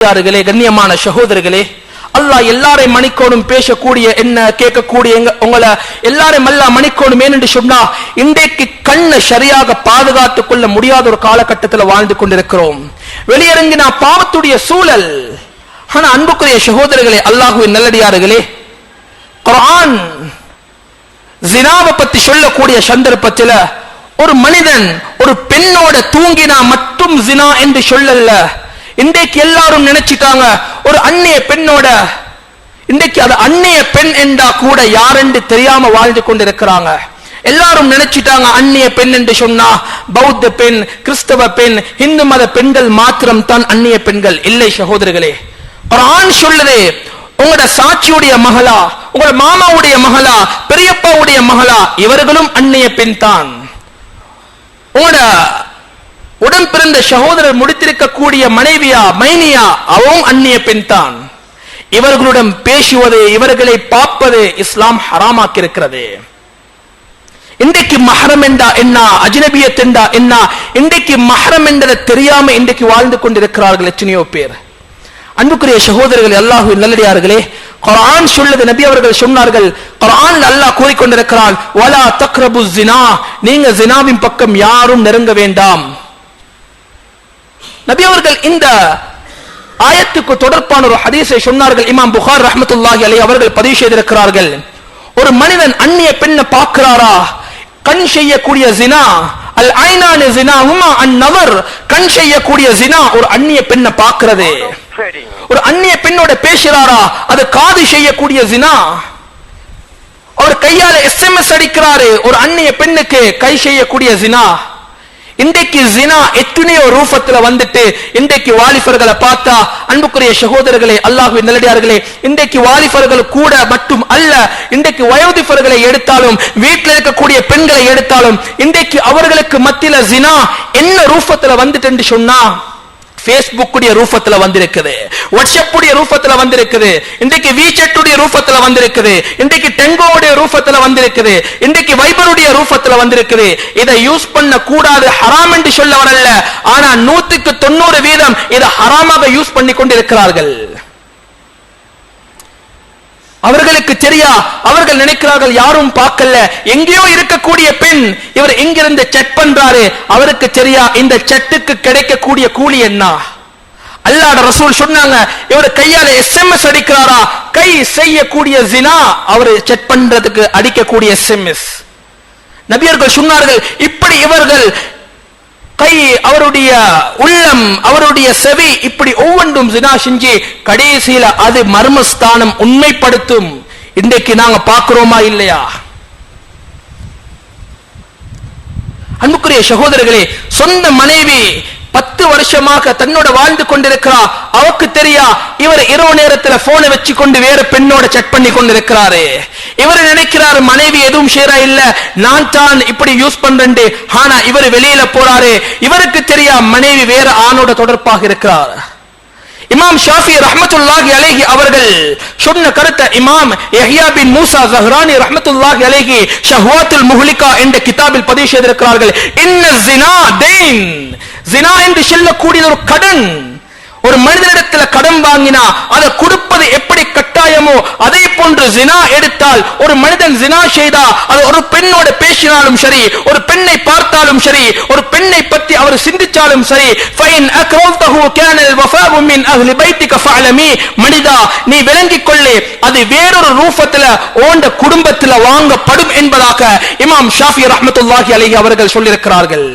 நல்லடியார்களே கண்ணியமான சகோதரர்களே அல்லாஹ் எல்லாரையும் மணிக்கோடும் பேசக்கூடிய என்ன கேட்கக்கூடிய எங்க உங்களை எல்லாரையும் அல்லாஹ் மணிக்கோடும் ஏனென்று சொன்னா இன்றைக்கு கண்ணை சரியாக பாதுகாத்துக் கொள்ள முடியாத ஒரு காலகட்டத்தில் வாழ்ந்து கொண்டிருக்கிறோம். வெளியிறங்கினா பாவத்துடைய சூழல். ஆனா அன்புக்குரிய சகோதரர்களே அல்லாஹுவின் நல்லடியார்களே குரான் ஜினாவை பத்தி சொல்லக்கூடிய சந்தர்ப்பத்தில் ஒரு மனிதன் ஒரு பெண்ணோட தூங்கினா மட்டும் ஜினா என்று சொல்லல இன்றைக்கு எல்லாரும் நினைச்சிட்டாங்க ஒரு அந்நிய பெண்ணோட இன்றைக்கு அது அந்நிய பெண் என்றா கூட யாரென்று தெரியாம வாழ்ந்து கொண்டிருக்கிறாங்க. எல்லாரும் நினைச்சிட்டாங்க அந்நிய பெண் என்று சொன்னா பௌத்த பெண் கிறிஸ்தவ பெண் இந்து மத பெண்கள் மாத்திரம் தான் அந்நிய பெண்கள். இல்லை சகோதரர்களே ஆண் சொல்லுது உங்களோட சாட்சியுடைய மகளா உங்களோட மாமாவுடைய மகளா பெரியப்பாவுடைய மகளா இவர்களும் அந்நிய பெண் தான் உங்களோட உடன் பிறந்த சகோதரர் முடித்திருக்கக்கூடிய மனைவியா மைனியா அவவும் அந்நிய பெண் தான். இவர்களுடன் பேசுவது இவர்களை பார்ப்பது இஸ்லாம் ஹராமாக்கி இருக்கிறது இன்றைக்கு மஹரம் என்றா என்ன? அஜினபிய என்றா என்ன? இன்றைக்கு மஹரம் என்றதை தெரியாம இன்றைக்கு வாழ்ந்து கொண்டிருக்கிறார்கள் எத்தனையோ பேர். அன்புக்குரிய சகோதரர்கள் அல்லாஹு நல்லடியார்களே குரான் சொல்லுது நபி அவர்கள் சொன்னார்கள் குரான் அல்லாஹ் கூறிக்கொண்டிருக்கிறான் வலா தக்ரபு ஜினா நீங்க ஜினாவின் பக்கம் யாரும் நெருங்க வேண்டாம். நபி அவர்கள் இந்த ஆயத்துக்கு தொடர்பான ஒரு ஹதீஸை சொன்னார்கள். இமாம் புகார் ரஹமத்துல்லாஹி அலி அவர்கள் பதிவு செய்திருக்கிறார்கள். ஒரு மனிதன் அந்நிய பெண்ணை பார்க்கிறாரா? கண் செய்யக்கூடிய ஜினா அல் ஐனானு ஜினா அந்நவர் கண் செய்யக்கூடிய ஜினா ஒரு அந்நிய பெண்ணை பார்க்கிறது. ஒரு அந்நிய பெண்ணோட பேசுறாரா அது காது செய்யக்கூடிய ஜினா. அவர் கையால எஸ்எம்எஸ் அடிக்கிறாரு. ஒரு அந்நிய பெண்ணுக்கு கை செய்யக்கூடிய ஜினா. இன்றைக்கு ஜினா எத்தனையோ ரூபத்துல வந்துட்டு இன்றைக்கு வாலிபர்களை பார்த்தா அன்புக்குரிய சகோதரர்களே அல்லாஹுவின் நிலடியார்களே இன்றைக்கு வாலிபர்கள் கூட மட்டும் அல்ல இன்றைக்கு வயோதிபர்களை எடுத்தாலும் வீட்டில் இருக்கக்கூடிய பெண்களை எடுத்தாலும் இன்றைக்கு அவர்களுக்கு மத்தியில ஜினா என்ன ரூபத்துல வந்துட்டு சொன்னா பேஸ்புக்குடைய உடைய ரூபத்துல வந்திருக்குது. வாட்ஸ்அப்புடைய ரூபத்துல வந்திருக்குது. இன்றைக்கு வீச்சட் ரூபத்துல வந்திருக்குது. இன்றைக்கு டெங்கோவுடைய ரூபத்துல வந்திருக்குது. இன்றைக்கு வைபருடைய ரூபத்துல வந்திருக்குது. இதை யூஸ் பண்ண கூடாது ஹராம் என்று சொல்ல வரல. ஆனா நூத்துக்கு தொண்ணூறு வீதம் இதை ஹராமாக யூஸ் பண்ணி கொண்டிருக்கிறார்கள் அவர்களுக்கு தெரியா? அவர்கள் நினைக்கிறார்கள் யாரும் பார்க்கல. எங்கேயோ இருக்கக்கூடிய பெண் இவர் எங்கிருந்து செட் பண்றாரு? அவருக்கு தெரியா இந்த செட்டுக்கு கிடைக்கக்கூடிய கூலி என்ன? அல்லாட ரசூல் சொன்னாங்க இவர் கையால எஸ்எம்எஸ் அடிக்கிறாரா? கை செய்யக்கூடிய ஜினா அவர் செட் பண்றதுக்கு அடிக்கக்கூடிய எஸ்எம்எஸ் நபியர்கள் சொன்னார்கள் இப்படி இவர்கள் கை அவருடைய உள்ளம் அவருடைய செவி இப்படி ஒவ்வொன்றும் ஜினா செஞ்சு கடைசியில அது மர்மஸ்தானம் உண்மைப்படுத்தும். இன்றைக்கு நாங்க பார்க்கிறோமா இல்லையா? அன்புக்குரிய சகோதரர்களே சொந்த மனைவி பத்து வருஷமாக தன்னோட வாழ்ந்து கொண்டிருக்கிறா. அவக்கு தெரியா இவர் இரவு நேரத்துல போனை வச்சு கொண்டு வேற பெண்ணோட செட் பண்ணி கொண்டிருக்கிறாரு. இவர் நினைக்கிறாரு மனைவி எதுவும் ஷேரா இல்ல. நான் தான் இப்படி யூஸ் பண்றேன் ஆனா இவர் வெளியில போறாரு. இவருக்கு தெரியா மனைவி வேற ஆணோட தொடர்பாக இருக்கிறார். இமாம் ஷாஃபி ரஹமத்துல்லாஹி அலேஹி அவர்கள் சொன்ன கருத்தை இமாம் எஹியா பின் மூசா ஜஹ்ரானி ரஹமத்துல்லாஹி அலேஹி ஷஹ்வாத்துல் முஹ்லிகா என்ற கிதாபில் பதிவு செய்திருக்கிறார்கள். இன்ன ஜினா தேன். ஜினா என்று சொல்லக்கூடியது ஒரு கடன். ஒரு மனிதனிடத்துல கடன் வாங்கினா அதை கொடுப்பது எப்படி கட்டாயமோ அதே போன்று ஜினா எடுத்தால் ஒரு மனிதன் ஜினா செய்தா அது ஒரு பெண்ணோட பேசினாலும் சரி ஒரு பெண்ணை பார்த்தாலும் சரி ஒரு பெண்ணை பற்றி அவர் சிந்திச்சாலும் சரி ஃபைன் மனிதா நீ விளங்கிக் கொள்ளே அது வேறொரு ரூபத்துல ஓண்ட குடும்பத்துல வாங்கப்படும் என்பதாக இமாம் ஷாஃபி ரஹமத்துல்லாஹி அலைஹி அவர்கள் சொல்லியிருக்கிறார்கள்.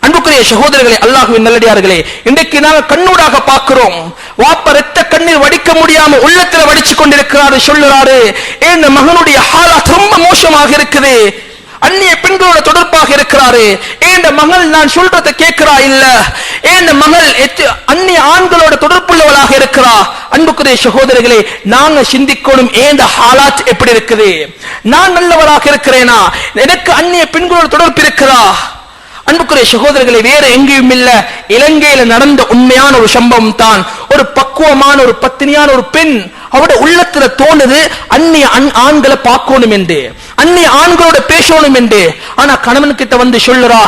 அன்புக்குரிய சகோதரர்களே அல்லாஹுவின் நல்லடியார்களே இன்றைக்கு நாங்கள் கண்ணூடாக பார்க்கிறோம். வாப்ப ரத்த கண்ணீர் வடிக்க முடியாம உள்ளத்துல வடிச்சு கொண்டிருக்கிறாரு சொல்லுறாரு. என் மகனுடைய ஹாலாத் ரொம்ப மோசமாக இருக்குது. அந்நிய பெண்களோட தொடர்பாக இருக்கிறாரு. ஏன் மகள் நான் சொல்றதை கேட்கிறா இல்ல? ஏன் மகள் எத்து- அந்நிய ஆண்களோட தொடர்புள்ளவளாக இருக்கிறா. அன்புக்குரிய சகோதரர்களே நாங்க சிந்திக்கணும் ஏந்த ஹாலாத் எப்படி இருக்குது? நான் நல்லவளாக இருக்கிறேனா? எனக்கு அந்நிய பெண்களோட தொடர்பு இருக்கிறா அன்புக்குரிய சகோதரர்களை வேற எங்கேயும் இல்ல. இலங்கையில நடந்த உண்மையான ஒரு சம்பவம் தான். ஒரு பக்குவமான ஒரு பத்தினியான ஒரு பெண் அவட உள்ளத்துல தோணுது அந்நிய ஆண்களை பார்க்கணும் என்று. அந்நிய ஆண்களோட பேசணும் என்று. ஆனா கணவன் கிட்ட வந்து சொல்லுறா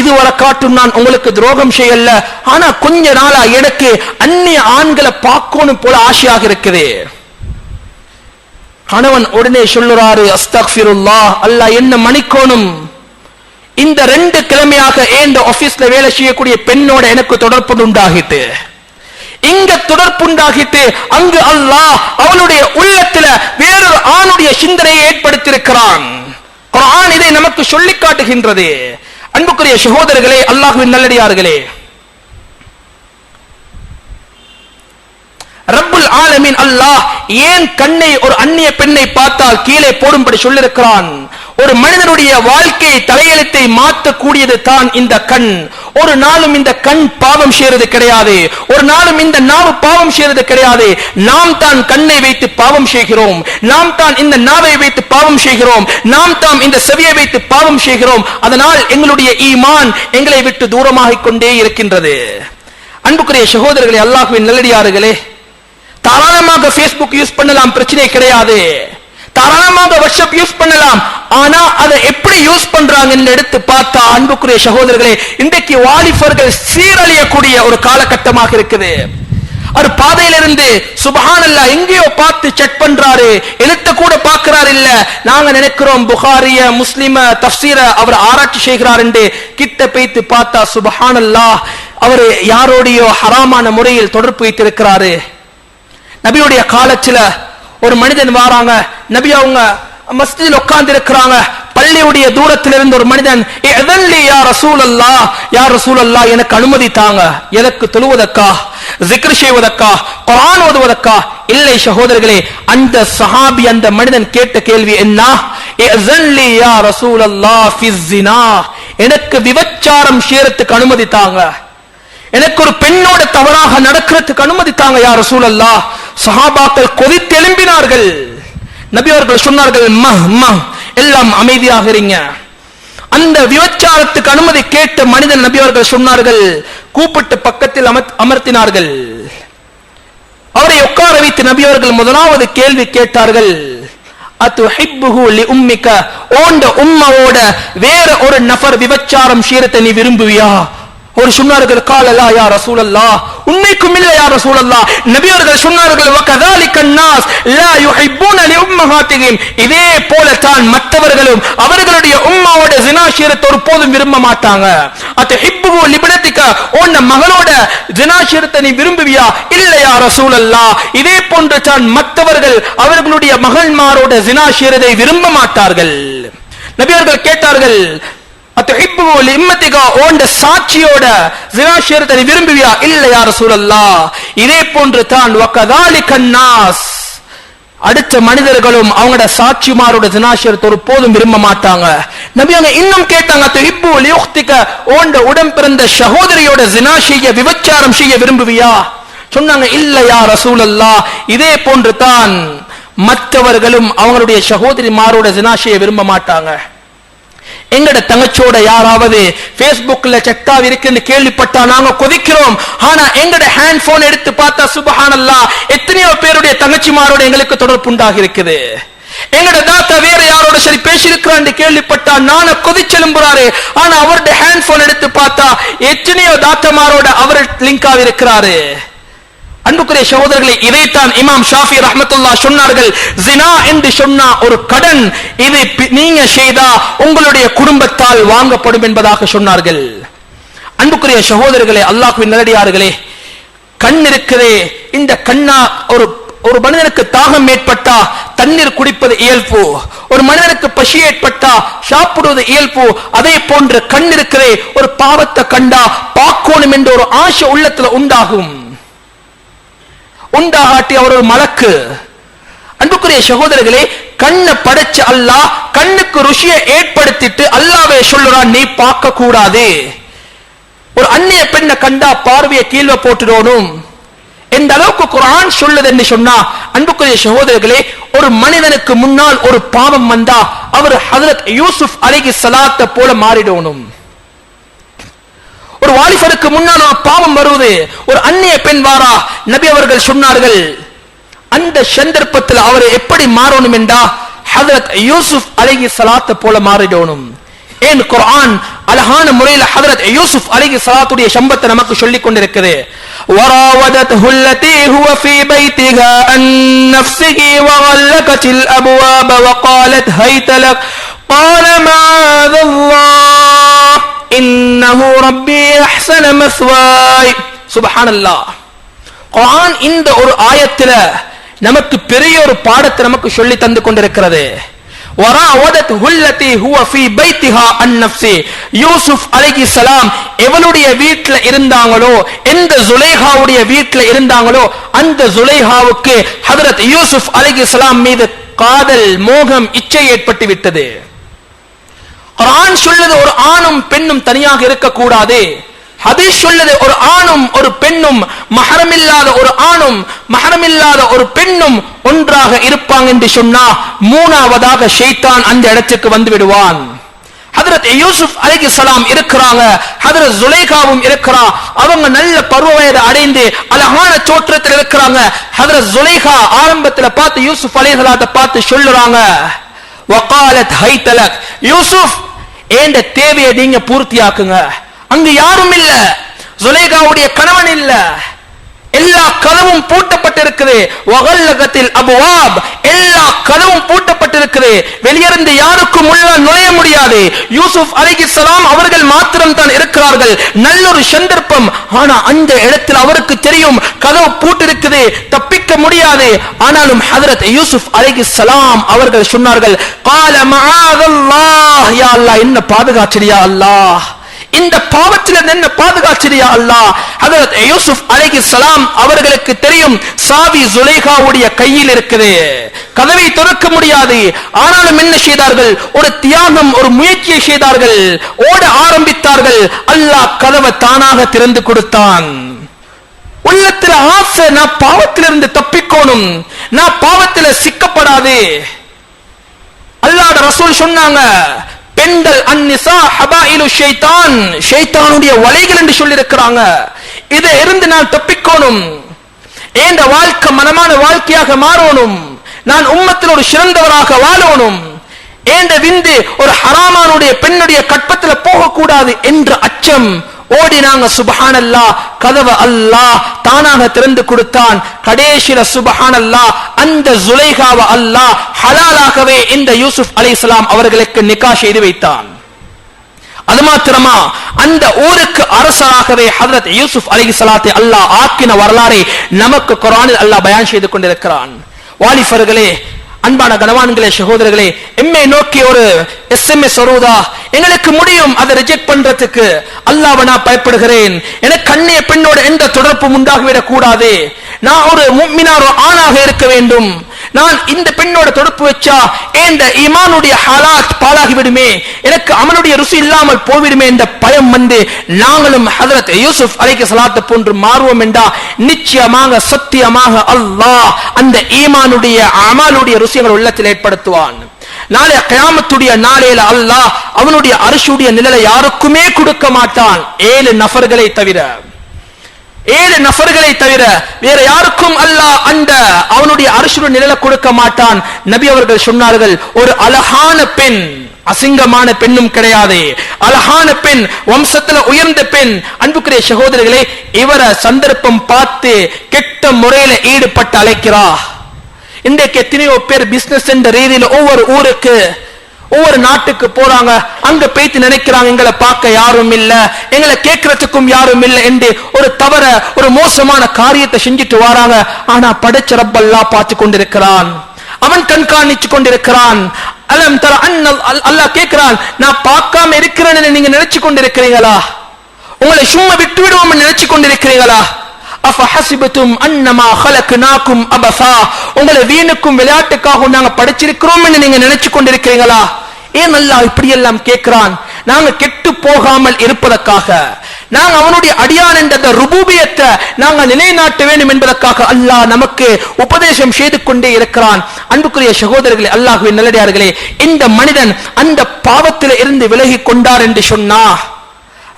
இதுவரை காட்டும் நான் உங்களுக்கு துரோகம் செய்யல. ஆனா கொஞ்ச நாளா எனக்கு அந்நிய ஆண்களை பார்க்கணும் போல ஆசையாக இருக்குது. கணவன் உடனே சொல்லுறாரு அஸ்தக்ஃபிருல்லாஹ் அல்லாஹ் என்ன மணிக்கோணும் இந்த ரெண்டு கிழமையாக ஏந்த ஆபீஸ்ல வேலை செய்யக்கூடிய பெண்ணோட எனக்கு தொடர்பு உண்டாகிட்டு இங்க தொடர்புண்டாகிட்டு அங்கு அல்லாஹ் அவளுடைய உள்ளத்துல வேறொரு ஆணுடைய சிந்தனையை ஏற்படுத்தியிருக்கிறான். ஆண் இதை நமக்கு சொல்லி காட்டுகின்றது. அன்புக்குரிய சகோதரர்களே அல்லாஹுவின் நல்லடியார்களே ரப்புல் ஆலமீன் அல்லாஹ் ஏன் கண்ணை ஒரு அந்நிய பெண்ணை பார்த்தால் கீழே போடும்படி சொல்லிருக்கிறான் ஒரு மனிதனுடைய வாழ்க்கை தலையெழுத்தை மாற்றக்கூடியது தான் இந்த கண். ஒரு நாளும் இந்த கண் பாவம் செய்யறது கிடையாது. ஒரு நாளும் இந்த நாவு பாவம் செய்யறது கிடையாது. நாம் தான் கண்ணை வைத்து பாவம் செய்கிறோம். நாம் தான் இந்த நாவை வைத்து பாவம் செய்கிறோம். நாம் தான் இந்த செவியை வைத்து பாவம் செய்கிறோம். அதனால் எங்களுடைய ஈமான் எங்களை விட்டு தூரமாகிக் கொண்டே இருக்கின்றது. அன்புக்குரிய சகோதரர்களே அல்லாஹுவின் நல்லடியார்களே தாராளமாக பேஸ்புக் யூஸ் பண்ணலாம் பிரச்சனை கிடையாது. தாராளமாக வாட்ஸ்அப் யூஸ் பண்ணலாம். ஆனா அதை எப்படி யூஸ் பண்றாங்கன்னு எடுத்து பார்த்தா அன்புக்குரிய சகோதரர்களே இன்றைக்கு வாலிபர்கள் சீரழியக்கூடிய ஒரு காலகட்டமாக இருக்குது. அவர் பாதையிலிருந்து சுபஹானல்லா எங்கேயோ பார்த்து செக் பண்றாரு. எழுத்த கூட பாக்குறாரு இல்ல. நாங்க நினைக்கிறோம் புகாரிய முஸ்லிம தப்சீர அவர் ஆராய்ச்சி செய்கிறார் என்று கிட்ட பேத்து பார்த்தா சுபஹானல்லா அவர் யாரோடையோ ஹராமான முறையில் தொடர்பு வைத்திருக்கிறாரு. நபியுடைய காலத்தில் ஒரு மனிதன் வாராங்க. நபி அவங்க மஸ்ஜிதில் உட்கார்ந்து இருக்கிறாங்க பள்ளியுடைய தூரத்தில் இருந்து ஒரு மனிதன் யார் ரசூல் அல்லா யார் ரசூல் அல்லா எனக்கு அனுமதி தாங்க. எனக்கு தொழுவதற்கா? ஜிக்ர் செய்வதற்கா? குரான் ஓதுவதற்கா? இல்லை சகோதரர்களே அந்த சஹாபி அந்த மனிதன் கேட்ட கேள்வி என்ன? எதன்லி யா ரசூல் அல்லா ஃபிஸ்ஸினா எனக்கு விபச்சாரம் செய்யறதுக்கு அனுமதி தாங்க. எனக்கு ஒரு பெண்ணோட தவறாக நடக்கிறதுக்கு அனுமதித்தாங்க யார் ரசூலல்லா. சஹாபாக்கள் கொதித்தெழும்பினார்கள் நபி அவர்கள் சொன்னார்கள் மஹ் மஹ் எல்லாம் அமைதியாக இருங்க. அந்த விபச்சாரத்துக்கு அனுமதி கேட்ட மனிதன் நபி அவர்கள் சொன்னார்கள் கூப்பிட்டு பக்கத்தில் அமர்த்தினார்கள். அவரை உட்கார வைத்து நபி அவர்கள் முதலாவது கேள்வி கேட்டார்கள் அத்துஹிப்புஹு லி உம்மிக்க ஓண்ட உம்மவோட வேற ஒரு நபர் விபச்சாரம் சீரத்தை நீ விரும்புவியா? ஒரு சொன்னார்கள் காலலா யார் ரசூலல்லா உண்மைக்கும் இல்லையா யார் ரசூலல்லா நபி அவர்கள் சொன்னார்கள் வகதாலிக நாஸ் லா யுஹிப்புன லி இதே போல தான் மற்றவர்களும் அவர்களுடைய உம்மாவோட ஜினா ஷீரத்தை போதும் விரும்ப மாட்டாங்க. அத்தஹிப்புஹு லிபனத்திக உன்ன மகளோட ஜினாசீரத்தை நீ விரும்புவியா? இல்லையா ரசூலல்லா இதே போன்று தான் மற்றவர்கள் அவர்களுடைய மகள்மாரோட ஜினாசீரத்தை விரும்ப மாட்டார்கள். நபியர்கள் கேட்டார்கள் சாட்சியோட வினாசீரத்தை விரும்புவியா? இல்லையா சூழல்லா இதே போன்று தான் அடுத்த மனிதர்களும் அவங்களோட சாட்சிமாரோட தினாசரத்தை போதும் விரும்ப மாட்டாங்க. நபி அவங்க இன்னும் கேட்டாங்க துஹிப்பு லியுக்திக ஓண்ட உடன் சகோதரியோட ஜினா விபச்சாரம் செய்ய விரும்புவியா? சொன்னாங்க இல்லையா ரசூலல்லா இதே போன்று தான் மற்றவர்களும் அவங்களுடைய சகோதரிமாரோட ஜினா செய்ய விரும்ப மாட்டாங்க. எங்கட தங்கச்சோட யாராவது பேஸ்புக்ல செட்டா இருக்குன்னு கேள்விப்பட்டா நாங்க கொதிக்கிறோம். ஆனா எங்கட ஹேண்ட் போன் எடுத்து பார்த்தா சுபஹானல்லா எத்தனையோ பேருடைய தங்கச்சிமாரோட எங்களுக்கு தொடர்பு உண்டாகி இருக்குது எங்கட தாத்தா வேற யாரோட சரி பேசியிருக்கிறான்னு கேள்விப்பட்டா நான கொதிச்செலும்புறாரு ஆனா அவருடைய ஹேண்ட் போன் எடுத்து பார்த்தா எத்தனையோ தாத்தமாரோட அவர் லிங்க் இருக்கிறாரு. அன்புக்குரிய சகோதரர்களை இதைத்தான் இமாம் ஷாஃபி ரஹமத்துல்லா சொன்னார்கள். ஜினா என்று சொன்னா ஒரு கடன் இது பி- நீங்க செய்தா உங்களுடைய குடும்பத்தால் வாங்கப்படும் என்பதாக சொன்னார்கள். அன்புக்குரிய சகோதரர்களே அல்லாஹுவின் நல்லடியார்களே கண் இருக்குதே இந்த கண்ணா ஒரு ஒரு மனிதனுக்கு தாகம் ஏற்பட்டா தண்ணீர் குடிப்பது இயல்பு ஒரு மனிதனுக்கு பசி ஏற்பட்டா சாப்பிடுவது இயல்பு அதே போன்று கண் இருக்கிறே ஒரு பாவத்தை கண்டா பார்க்கணும் என்ற ஒரு ஆசை உள்ளத்துல உண்டாகும். உண்டாகாட்டி அவர் ஒரு மலக்கு. அன்புக்குரிய சகோதரர்களே கண்ணை படைச்ச அல்லாஹ் கண்ணுக்கு ருசியை ஏற்படுத்திட்டு அல்லாவே சொல்லுறான் நீ பார்க்க கூடாது ஒரு அந்நிய பெண்ணை கண்டா பார்வையை கீழே போட்டுடணும் எந்த அளவுக்கு குரான் சொல்லுது என்று சொன்னா அன்புக்குரிய சகோதரர்களே ஒரு மனிதனுக்கு முன்னால் ஒரு பாவம் வந்தா அவர் ஹஜரத் யூசுப் அலிகி சலாத்த போல மாறிடணும் ஒரு வாலிபருக்கு முன்னால் ஒரு பாவம் வருவது ஒரு அந்நிய பெண் வாரா நபி அவர்கள் சொன்னார்கள் அந்த சந்தர்ப்பத்தில் அவர் எப்படி மாறணும் என்றா ஹதரத் யூசுப் அலைஹி ஸலாத்தை போல மாறிடணும் ஏன் குர்ஆன் அழகான முறையில ஹதரத் யூசுப் அலைஹி ஸலாத்துடைய சம்பத்தை நமக்கு சொல்லிக் கொண்டிருக்குது وراودته التي هو في بيتها عن نفسه وغلقت الابواب وقالت هيت لك قال معاذ الله இன்னஹு ரப்பி இந்த ஒரு ஆயத்துல நமக்கு பெரிய ஒரு பாடத்தை நமக்கு சொல்லி தந்து கொண்டிருக்கிறது. எவனுடைய வீட்டுல இருந்தாங்களோ எந்த சுலைஹாவுடைய வீட்டுல இருந்தாங்களோ அந்த சுலைஹாவுக்கு ஹதரத் யூசுப் அலிகி மீது காதல் மோகம் இச்சை ஏற்பட்டு விட்டது. குர்ஆன் சொல்லுது ஒரு ஆணும் பெண்ணும் தனியாக இருக்கக்கூடாது. ஹதீஸ் சொல்லுது ஒரு ஆணும் ஒரு பெண்ணும் மஹரமில்லாத ஒரு ஆணும் மஹரமில்லாத ஒரு பெண்ணும் ஒன்றாக இருப்பாங்க என்று சொன்னா மூணாவதாக ஷெய்தான் அந்த இடத்துக்கு வந்து விடுவான். ஹதரத் யூசுப் அலைஹிஸ்ஸலாம் இருக்கிறாங்க ஹதரத் ஜுலைகாவும் இருக்கிறா அவங்க நல்ல பருவ வயதை அடைந்து அழகான தோற்றத்தில் இருக்கிறாங்க. ஹதரத் ஜுலைகா ஆரம்பத்துல பார்த்து யூசுப் அலைஹிஸ்ஸலாத்தை பார்த்து சொல்லுறாங்க வகாலத் ஹைதலக். யூசுப் ஏண்ட தேவையை நீங்க பூர்த்தியாக்குங்க? அங்கு யாரும் இல்ல. ஜுலைகாவுடைய கணவன் இல்ல. எல்லா கதவும் பூட்டப்பட்டிருக்குது. அபுவாப். எல்லா கதவும் பூட்ட திறந்திருக்குது வெளியிருந்து யாருக்கும் உள்ளால் நுழைய முடியாது. யூசுப் அலிகிஸ்லாம் அவர்கள் மாத்திரம் தான் இருக்கிறார்கள். நல்ல ஒரு சந்தர்ப்பம். ஆனா அந்த இடத்தில் அவருக்கு தெரியும். கதவு பூட்டிருக்குது. தப்பிக்க முடியாது. ஆனாலும் ஹதரத் யூசுப் அலிகிஸ்லாம் அவர்கள் சொன்னார்கள் கால மகாதல்லா யா அல்லா என்ன பாதுகாச்சரியா அல்லாஹ்? இந்த பாவத்தில் என்ன பாதுகாச்சிரியா அல்லாஹ்? ஹதரத் யூசுப் சலாம் அவர்களுக்கு தெரியும் சாவி ஜுலைகாவுடைய கையில் இருக்குது. கதவை திறக்க முடியாது. ஆனாலும் என்ன செய்தார்கள்? ஒரு தியாகம் ஒரு முயற்சியை செய்தார்கள். ஓட ஆரம்பித்தார்கள். அல்லாஹ் கதவை தானாக திறந்து கொடுத்தான். உள்ளத்துல ஆசை நான் பாவத்திலிருந்து தப்பிக்கோணும். நான் பாவத்துல சிக்கப்படாது. அல்லாட ரசூல் சொன்னாங்க பெண்கள் அந்நிசா ஹபாயிலு ஷைத்தான். ஷைத்தானுடைய வலைகள் என்று சொல்லியிருக்கிறாங்க. இதை இருந்து நான் தப்பிக்கோணும். ஏண்ட வாழ்க்கை மனமான வாழ்க்கையாக மாறணும். நான் உம்மத்தில் ஒரு சிறந்தவராக வாழணும். ஏண்ட விந்து ஒரு ஹராமானுடைய பெண்ணுடைய கற்பத்துல போகக்கூடாது என்ற அச்சம் ஓடினாங்க சுபஹான் அல்லா கதவு அல்லாஹ் தானாக திறந்து கொடுத்தான். கடைசியில சுபஹானல்லா. அந்த ஜுலைகாவ அல்லாஹ் ஹலாலாகவே இந்த யூசுப் அலைஹிஸ்ஸலாம் அவர்களுக்கு நிக்கா செய்து வைத்தான். அது மாத்திரமா அந்த ஊருக்கு அரசராகவே ஹதரத் யூசுப் அலைஹிஸ்ஸலாத்தை அல்லாஹ் ஆக்கின வரலாறை நமக்கு குரானில் அல்லாஹ் பயான் செய்து கொண்டிருக்கிறான். வாலிபர்களே அன்பான கனவான்களே சகோதரர்களே எம்மை நோக்கி ஒரு எஸ்எம்எஸ் வருவதா? எங்களுக்கு முடியும் அதை ரிஜெக்ட் பண்றதுக்கு. அல்லாவ நான் பயப்படுகிறேன். எனக்கு அந்நிய பெண்ணோட எந்த தொடர்பும் உண்டாகிவிடக் கூடாது நான் ஒரு முக்மினார் ஆணாக இருக்க வேண்டும். நான் இந்த பெண்ணோட தொடுப்பு வச்சா இந்த இமானுடைய ஹாலாத் பாலாகிவிடுமே எனக்கு அவனுடைய ருசி இல்லாமல் போய்விடுமே என்ற பயம் வந்து நாங்களும் ஹதரத் யூசுப் அலைக்கு சலாத்த போன்று மாறுவோம் என்றா நிச்சயமாக சத்தியமாக அல்லாஹ் அந்த ஈமானுடைய அமலுடைய ருசியங்கள் உள்ளத்தில் ஏற்படுத்துவான். நாளை கயாமத்துடைய நாளையில அல்லாஹ் அவனுடைய அரிசுடைய நிழலை யாருக்குமே கொடுக்க மாட்டான். ஏழு நபர்களை தவிர. ஏழு நபர்களை தவிர வேற யாருக்கும் அல்லாஹ் அந்த அவனுடைய அரசு நிழலை கொடுக்க மாட்டான். நபி அவர்கள் சொன்னார்கள் ஒரு அழகான பெண் அசிங்கமான பெண்ணும் கிடையாது. அழகான பெண் வம்சத்துல உயர்ந்த பெண். அன்புக்குரிய சகோதரர்களே இவரை சந்தர்ப்பம் பார்த்து கெட்ட முறையில ஈடுபட்டு அழைக்கிறா இன்றைக்கு எத்தனையோ பேர் பிசினஸ் என்ற ரீதியில ஒவ்வொரு ஊருக்கு ஒவ்வொரு நாட்டுக்கு போறாங்க. அங்க பேத்து நினைக்கிறாங்க. எங்களை பார்க்க யாரும் இல்ல. எங்களை கேட்கறதுக்கும் யாரும் இல்ல என்று ஒரு தவற ஒரு மோசமான காரியத்தை செஞ்சுட்டு வராங்க. ஆனா படைச்ச ரப்பல்லா பார்த்து கொண்டிருக்கிறான். அவன் கண்காணிச்சு கொண்டிருக்கிறான். அலம் தர அண்ணல் அல்லாஹ் கேட்கிறான் நான் பார்க்காம இருக்கிறேன்னு நீங்க நினைச்சு கொண்டிருக்கிறீங்களா? உங்களை சும்மா விட்டு விடுவோம் நினைச்சு கொண்டிருக்கிறீங்களா? அஃபஹசிபத்தும் அன்னமா ஹலக்னாக்கும் அபசா. உங்களை வீணுக்கும் விளையாட்டுக்காக நாங்க படைச்சிருக்கிறோம் என்று நீங்க நினைச்சு கொண்டிருக்கிறீங்களா? ஏன் அல்லாஹ் இப்படி எல்லாம் கேட்கிறான்? நாங்க கெட்டு போகாமல் இருப்பதற்காக. நாங்க அவனுடைய அடியான் என்ற ருபூபியத்தை நாங்க நிலைநாட்ட வேண்டும் என்பதற்காக அல்லாஹ் நமக்கு உபதேசம் செய்து கொண்டே இருக்கிறான். அன்புக்குரிய சகோதரர்களே அல்லாஹுவின் நல்லடியார்களே இந்த மனிதன் அந்த பாவத்தில் இருந்து விலகி கொண்டார் என்று சொன்னா.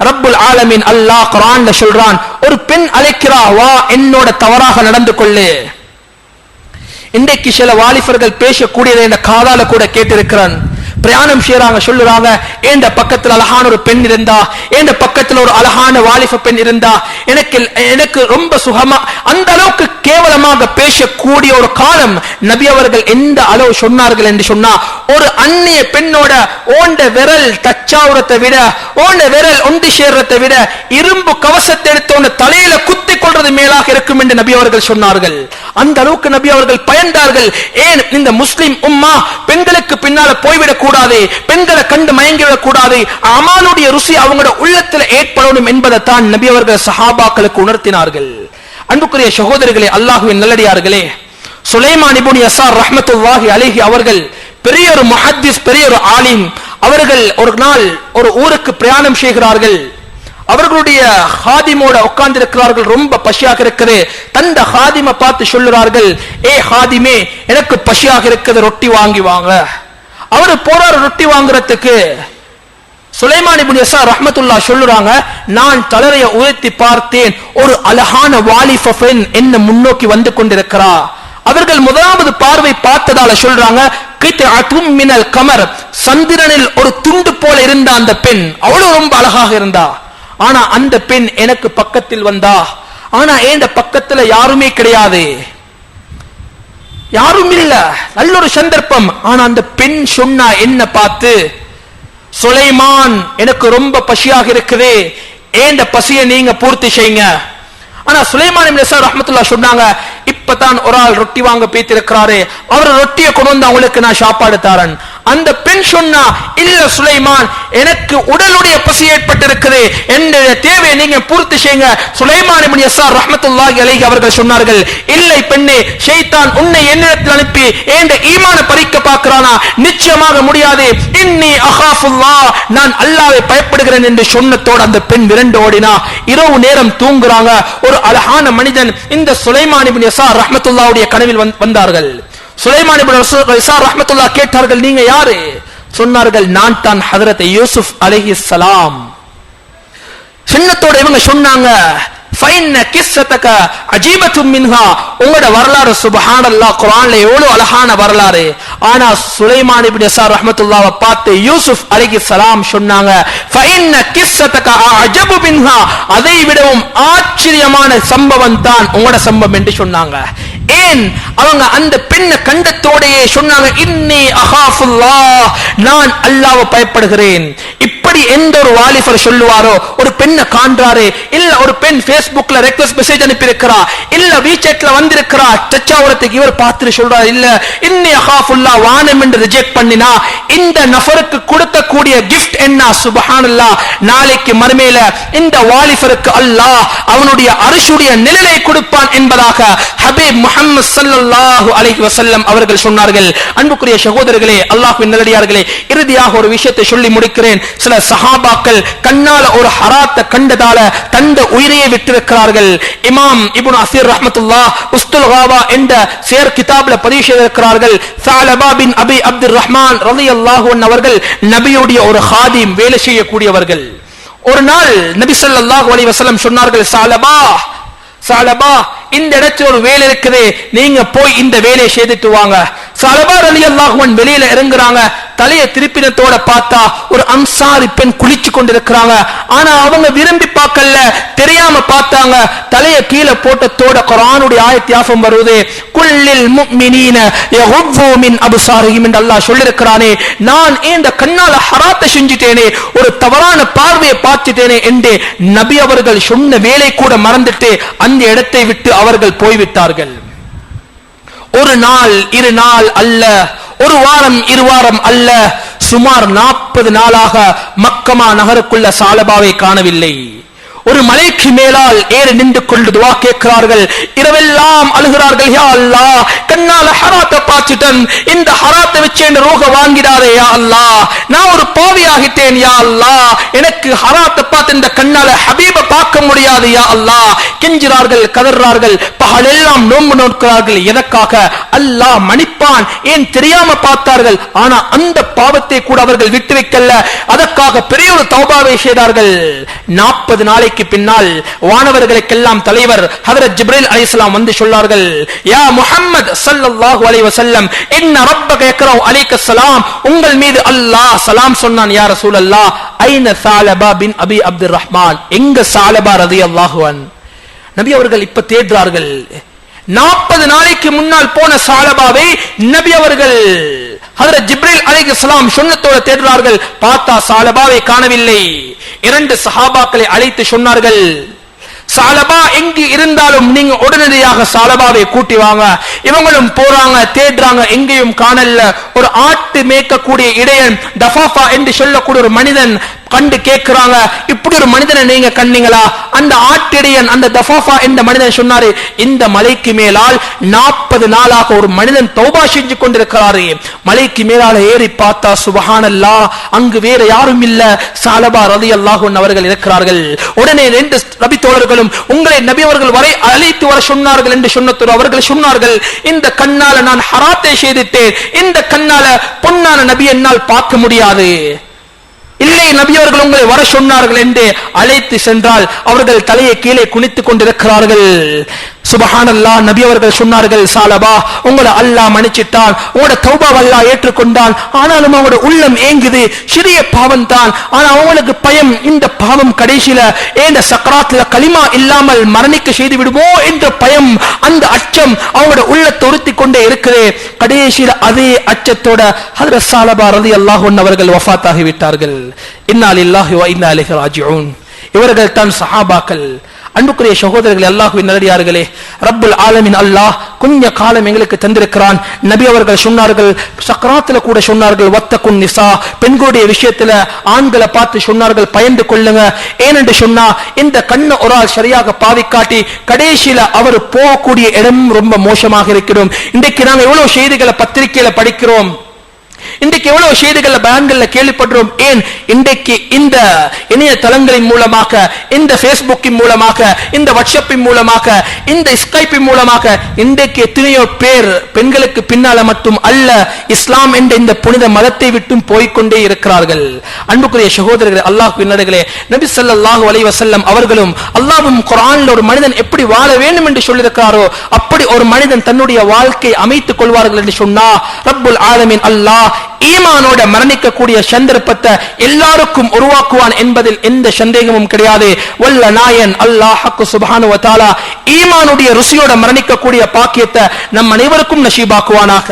ரப்புல் ஆலமீன் அல்லாஹ் குர்ஆன்ல சொல்றான் ஒரு பெண் அழைக்கிறா வா என்னோட தவறாக நடந்து கொள்ளு. இன்றைக்கு சில வாலிபர்கள் பேசக்கூடியதை இந்த காதால கூட கேட்டிருக்கிறான். பிரயாணம் செய்யறாங்க சொல்லுறாங்க. ஏண்ட பக்கத்துல அழகான ஒரு பெண் இருந்தா ஏண்ட பக்கத்துல ஒரு அழகான வாலிப பெண் இருந்தா எனக்கு எனக்கு ரொம்ப சுகமா அந்த அளவுக்கு கேவலமாக பேசக்கூடிய ஒரு காலம் நபி அவர்கள் எந்த அளவு சொன்னார்கள் என்று சொன்னா ஒரு அந்நிய பெண்ணோட ஓண்ட விரல் தச்சாவுரத்தை விட ஓண்ட விரல் ஒன்று சேர்றதை விட இரும்பு கவசத்தை எடுத்து ஒன்று தலையில குத்தி கொள்றது மேலாக இருக்கும் என்று நபி அவர்கள் சொன்னார்கள். அந்த அளவுக்கு நபி அவர்கள் பயந்தார்கள். ஏன் இந்த முஸ்லிம் உம்மா பெண்களுக்கு பின்னால போய்விடக்கூடாது கூடாது பெண்களை கண்டு மயங்கிவிடக் கூடாது அமானுடைய ருசி அவங்களோட உள்ளத்துல ஏற்படணும் என்பதைத்தான் நபி அவர்கள் சஹாபாக்களுக்கு உணர்த்தினார்கள். அன்புக்குரிய சகோதரர்களே அல்லாஹுவின் நல்லடியார்களே சுலைமான் இபுனி அசார் ரஹமத்துல்லாஹி அலிஹி அவர்கள் பெரிய ஒரு மஹத்திஸ் பெரிய ஒரு ஆலிம் அவர்கள் ஒரு நாள் ஒரு ஊருக்கு பிரயாணம் செய்கிறார்கள். அவர்களுடைய ஹாதிமோட உட்கார்ந்து இருக்கிறார்கள் ரொம்ப பசியாக இருக்குது. தந்த ஹாதிமை பார்த்து சொல்லுறார்கள் ஏ ஹாதிமே எனக்கு பசியாக இருக்குது ரொட்டி வாங்கி வாங்க. அவரு போறாரு ரொட்டி வாங்குறதுக்கு. சுலைமான் இப்னு யஸா ரஹமத்துல்லா சொல்லுறாங்க நான் தலரைய உயர்த்தி பார்த்தேன். ஒரு அழகான வாலிப என்ன முன்னோக்கி வந்து கொண்டிருக்கிறா. அவர்கள் முதலாவது பார்வை பார்த்ததால சொல்றாங்க மினல் கமர். சந்திரனில் ஒரு துண்டு போல இருந்த அந்த பெண் அவ்வளவு ரொம்ப அழகாக இருந்தா. ஆனா அந்த பெண் எனக்கு பக்கத்தில் வந்தா. ஆனா ஏண்ட பக்கத்துல யாருமே கிடையாது? யாரும் இல்ல. நல்ல ஒரு சந்தர்ப்பம். ஆனா அந்த பெண் சொன்னா என்ன பார்த்து சுலைமான் எனக்கு ரொம்ப பசியாக இருக்குது. ஏந்த பசியை நீங்க பூர்த்தி செய்யுங்க? ஆனா சுலைமான் ரஹமத்துல்லா சொன்னாங்க இப்பதான் ஒரு ஆள் ரொட்டி வாங்க பேத்திருக்கிறாரு. அவர் ரொட்டியை கொண்டு வந்து அவங்களுக்கு நான் சாப்பாடு தாரன். அந்த பெண் சொன்னா இல்ல சுலைமான் எனக்கு உடலுடைய பசி ஏற்பட்டிருக்குது. என்னுடைய தேவையை நீங்க பூர்த்தி செய்யுங்க. சுலைமான் இப்னு யஸார் ரஹ்மத்துல்லாஹி அலைஹி அவர்கள் சொன்னார்கள் இல்லை பெண்ணே ஷைத்தான் உன்னை என்னிடத்தில் அனுப்பி ஏண்ட ஈமான பறிக்க பார்க்கிறானா? நிச்சயமாக முடியாது. இன்னி அஹாஃபுல்லா நான் அல்லாவை பயப்படுகிறேன் என்று சொன்னத்தோடு அந்த பெண் விரண்டு ஓடினா. இரவு நேரம் தூங்குறாங்க. ஒரு அழகான மனிதன் இந்த சுலைமான் இப்னு யஸார் ரஹ்மத்துல்லாஹ்வுடைய கனவில் வந்தார்கள். சுலைமான் ரஹமத்துல்லா கேட்டார்கள் நீங்க யாரு? சொன்னார்கள் நான் தான் ஹதரத் யூசுப் அலைஹிஸ்ஸலாம் சின்னத்தோட இவங்க சொன்னாங்க ஃபைன்ன அஜீபத்தும் மின்ஹா. உங்களோட வரலாறு சுபஹானல்லா குரான்ல எவ்வளவு அழகான வரலாறு. ஆனா சுலைமான் இப்னு யஸார் ரஹமத்துல்லாவை பார்த்து யூசுப் சலாம் சொன்னாங்க ஃபைன்ன அஜபு மின்ஹா. அதை விடவும் ஆச்சரியமான சம்பவம் தான் உங்களோட சம்பவம் என்று சொன்னாங்க. ஏன் அவங்க அந்த பெண்ணை கண்டத்தோடையே சொன்னாங்க இன்னி அஹாஃபுல்லா நான் அல்லாவை பயப்படுகிறேன். எப்படி எந்த ஒரு வாலிபர் சொல்லுவாரோ ஒரு பெண்ணை காண்றாரு இல்ல ஒரு பெண் பேஸ்புக்ல ரெக்வஸ்ட் மெசேஜ் அனுப்பியிருக்கிறா இல்ல வீச்சேட்ல வந்திருக்கிறா சச்சாவரத்துக்கு இவர் பார்த்துட்டு சொல்றாரு இல்ல இன்னி அகாஃபுல்லா வானம் என்று ரிஜெக்ட் பண்ணினா இந்த நபருக்கு கொடுத்த கூடிய கிஃப்ட் என்ன? சுபஹானல்லா நாளைக்கு மறுமையில இந்த வாலிபருக்கு அல்லாஹ் அவனுடைய அரிசுடைய நிழலை கொடுப்பான் என்பதாக ஹபீப் முஹம்மது ஸல்லல்லாஹு அலைஹி வசல்லம் அவர்கள் சொன்னார்கள். அன்புக்குரிய சகோதரர்களே அல்லாஹ்வின் நல்லடியார்களே இறுதியாக ஒரு விஷயத்தை சொல்லி முடிக்கிறேன். சில சஹாபாக்கள் கண்ணால ஒரு ஹராத்தை கண்டதால தந்த உயிரையே விட்டிருக்கிறார்கள். இமாம் இபுன் அசீர் ரஹமத்துல்லா உஸ்துல் என்ற சேர் கிதாப்ல பதிவு செய்திருக்கிறார்கள். சாலபா பின் அபி அப்துல் ரஹ்மான் ரலியல்லாஹு அன்ஹு அவர்கள் நபியுடைய ஒரு ஹாதிம் வேலை செய்யக்கூடியவர்கள். ஒரு நாள் நபி சொல்லாஹு அலி வசலம் சொன்னார்கள் சாலபா சாலபா இந்த இடத்துல ஒரு வேலை இருக்குது. நீங்க போய் இந்த வேலையை செய்துட்டு வாங்க. சலபார் அலி அல்லாஹுவன் வெளியில இறங்குறாங்க. தலையை திருப்பினத்தோட பார்த்தா ஒரு அம்சாரி பெண் குளிச்சு கொண்டிருக்கிறாங்க. ஆனா அவங்க விரும்பி பார்க்கல. தெரியாம பார்த்தாங்க. தலையை கீழே போட்டத்தோட குரானுடைய ஆயத்தியாசம் யாஃபம் குள்ளில் குல்லில் முஃமினீன யகுஃபு மின் அப்சாரிஹிம் என்று அல்லாஹ் சொல்லிருக்கிறானே நான் இந்த கண்ணால ஹராத்தை செஞ்சுட்டேனே ஒரு தவறான பார்வையை பார்த்துட்டேனே என்று நபி அவர்கள் சொன்ன வேலை கூட மறந்துட்டு அந்த இடத்தை விட்டு அவர்கள் போய்விட்டார்கள். ஒரு நாள் இரு நாள் அல்ல ஒரு வாரம் இரு வாரம் அல்ல. சுமார் நாற்பது நாளாக மக்கமா நகருக்குள்ள சாலபாவை காணவில்லை. ஒரு மலைக்கு மேலால் ஏறி நின்று கொண்டு துவா கேட்கிறார்கள். இரவெல்லாம் அழுகிறார்கள் யா அல்லாஹ் கண்ணால ஹராத்தை பார்த்துட்டன். இந்த ஹராத்தை வச்சு என் ரோக வாங்கிடாதே யா அல்லாஹ். நான் ஒரு பாவியாகிட்டேன் யா அல்லாஹ். எனக்கு ஹராத்தை பார்த்து இந்த கண்ணால ஹபீப பார்க்க முடியாது யா அல்லாஹ். கெஞ்சுறார்கள் கதறார்கள். பகலெல்லாம் நோன்பு நோக்கிறார்கள். எதற்காக? அல்லாஹ் மன்னிப்பான். ஏன் தெரியாம பார்த்தார்கள்? ஆனா அந்த பாவத்தை கூட அவர்கள் விட்டு வைக்கல அதற்காக பெரிய ஒரு தௌபாவை செய்தார்கள். நாற்பது நாளைக்கு நாளைக்கு பின்னால் வானவர்களுக்கெல்லாம் தலைவர் ஹதரத் ஜிப்ரீல் அலைஹிஸ்ஸலாம் வந்து சொன்னார்கள் யா முஹம்மத் ஸல்லல்லாஹு அலைஹி வஸல்லம் இன்ன ரப்பக யக்ரவு அலைக்க ஸலாம். உங்கள் மீது அல்லாஹ் சலாம் சொன்னான் யா ரசூலல்லாஹ் ஐன சாலபா பின் அபி அப்துர் ரஹ்மான் எங்க சாலபா ரலியல்லாஹு அன்? நபி அவர்கள் இப்ப தேடுறார்கள் நாற்பது நாளைக்கு முன்னால் போன சாலபாவை நபி அவர்கள் ஹதரத் ஜிப்ரீல் இஸ்லாம் சொன்னத்தோட தேடுறார்கள் பார்த்தா சாலபாவை காணவில்லை. இரண்டு சஹாபாக்களை அழைத்து சொன்னார்கள். சாலபா எங்கு இருந்தாலும் நீங்க உடனடியாக சாலபாவை கூட்டி வாங்க. இவங்களும் போறாங்க தேடுறாங்க எங்கேயும் காணல ஒரு ஆட்டு மேய்க்கக்கூடிய இடையன் தஃபாஃபா என்று சொல்லக்கூடிய ஒரு மனிதன் கண்டு கேட்கிறாங்க. இப்படி ஒரு மனிதனை நீங்க கண்டீங்களா? அந்த ஆட்டிடையன் அந்த தஃபாஃபா என்ற மனிதன் சொன்னாரு இந்த மலைக்கு மேலால் நாற்பது நாளாக ஒரு மனிதன் தௌபா செஞ்சு கொண்டிருக்கிறாரு. மலைக்கு மேலால ஏறி பார்த்தா சுபஹானல்லா அங்கு வேற யாரும் இல்ல. சாலபா ரதி அல்லாஹூன் அவர்கள் இருக்கிறார்கள். உடனே ரெண்டு நபி தோழர்களும் உங்களை நபி அவர்கள் வரை அழைத்து வர சொன்னார்கள் என்று சொன்னத்தோடு அவர்கள் சொன்னார்கள் இந்த கண்ணால நான் ஹராத்தை செய்துட்டேன். இந்த கண்ணால பொன்னான நபி என்னால் பார்க்க முடியாது. இல்லை நபி அவர்கள் உங்களை வர சொன்னார்கள் என்று அழைத்து சென்றால் அவர்கள் தலையை கீழே குனித்துக் கொண்டிருக்கிறார்கள். சுபஹானல்லா நபி அவர்கள் சொன்னார்கள் சாலபா உங்களை அல்லாஹ் மன்னிச்சிட்டான் உங்களோட தௌபா அல்லாஹ் ஏற்றுக்கொண்டான் ஆனாலும் அவங்களோட உள்ளம் ஏங்குது சிறிய பாவம் தான் ஆனா அவங்களுக்கு பயம் இந்த பாவம் கடைசியில ஏண்ட சக்கராத்துல களிமா இல்லாமல் மரணிக்க செய்து விடுமோ? என்ற பயம் அந்த அச்சம் அவங்களோட உள்ளத்தை உறுத்தி கொண்டே இருக்குது. கடைசியில அதே அச்சத்தோட ஹதர சாலபா ரதி அல்லாஹ் அவர்கள் வஃபாத் ஆகிவிட்டார்கள் இன்னால் இல்லாஹி வ இன்னா இவர்கள் தான் சஹாபாக்கள் அன்புக்குரிய சகோதரர்கள் அல்லாஹுவின் நல்லடியார்களே ரப்புல் ஆலமின் அல்லாஹ் கொஞ்ச காலம் எங்களுக்கு தந்திருக்கிறான். நபி அவர்கள் சொன்னார்கள் சக்கராத்துல கூட சொன்னார்கள் வத்தக்குன் நிசா பெண்களுடைய விஷயத்துல ஆண்களை பார்த்து சொன்னார்கள் பயந்து கொள்ளுங்க. ஏனென்று சொன்னா இந்த கண்ணை ஒரு ஆள் சரியாக பாவிக்காட்டி கடைசியில அவர் போகக்கூடிய இடம் ரொம்ப மோசமாக இருக்கிறோம். இன்றைக்கு நாங்கள் எவ்வளவு செய்திகளை பத்திரிகையில படிக்கிறோம். இன்றைக்கு எவ்வளவு செய்திகள்ல பயன்கள்ல கேள்விப்படுறோம் ஏன்? இன்றைக்கு இந்த இணைய தளங்களின் மூலமாக இந்த பேஸ்புக்கின் மூலமாக இந்த வாட்ஸ்அப்பின் மூலமாக இந்த ஸ்கைப்பின் மூலமாக இன்றைக்கு எத்தனையோ பேர் பெண்களுக்கு பின்னால மட்டும் அல்ல இஸ்லாம் என்ற இந்த புனித மதத்தை விட்டும் போய்க்கொண்டே இருக்கிறார்கள். அன்புக்குரிய சகோதரர்கள் அல்லாஹ் பின்னடைகளே நபி சல்லாஹு அலி வசல்லம் அவர்களும் அல்லாஹும் குர்ஆன்ல ஒரு மனிதன் எப்படி வாழ வேண்டும் என்று சொல்லியிருக்கிறாரோ அப்படி ஒரு மனிதன் தன்னுடைய வாழ்க்கை அமைத்துக் கொள்வார்கள் என்று சொன்னா ரப்புல் ஆலமின் அல்லாஹ் ஈமானோட மரணிக்கக்கூடிய சந்தர்ப்பத்தை எல்லாருக்கும் உருவாக்குவான் என்பதில் எந்த சந்தேகமும் கிடையாது. வல்ல நாயன் அல்லாஹ் சுபானு வத்தாலா ஈமானுடைய ருசியோட மரணிக்கக்கூடிய பாக்கியத்தை நம் அனைவருக்கும் நசீபாக்குவானாக.